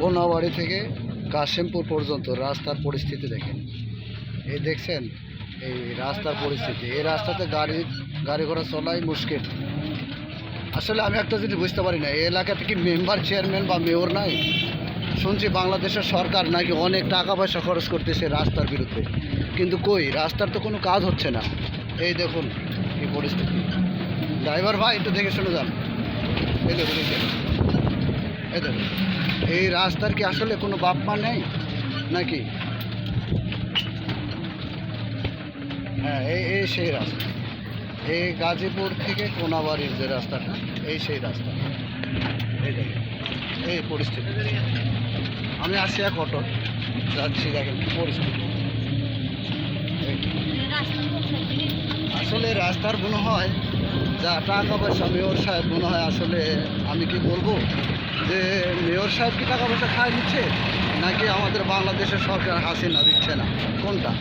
কোনাবাড়ি থেকে কাশিমপুর পর্যন্ত রাস্তার পরিস্থিতি দেখেন। এই দেখছেন, এই রাস্তার পরিস্থিতি। এই রাস্তাতে গাড়ি গাড়ি ঘোড়া চলাই মুশকিল। আসলে আমি একটা জিনিস বুঝতে পারি না, এই এলাকাতে কি মেম্বার চেয়ারম্যান বা মেয়র নাই? শুনছি বাংলাদেশের সরকার নাকি অনেক টাকা পয়সা খরচ করতেছে রাস্তার বিরুদ্ধে। কিন্তু কই, রাস্তার তো কোনো কাজ হচ্ছে না। এই দেখুন, এই পরিস্থিতি। ড্রাইভার ভাই, একটু দেখে শুনে যান। এই দেখুন। এই রাস্তার কি আসলে কোনো বাপমা নেই নাকি? হ্যাঁ এই এই সেই রাস্তা। এই গাজীপুর থেকে কোনাবাড়ির যে রাস্তাটা, এই সেই রাস্তা। এই এই পরিস্থিতি। আমি আসি এক অটো, যাচ্ছি দেখেন পরিস্থিতি। আসলে রাস্তার মনে হয়, যা টাকা পয়সা, মেয়র সাহেব মনে হয়, আসলে আমি কি বলব? যে মেয়র সাহেব কি টাকা পয়সা খায় নিচ্ছে? নাকি আমাদের বাংলাদেশের সরকার হাসিনা দিচ্ছে না? কোনটা?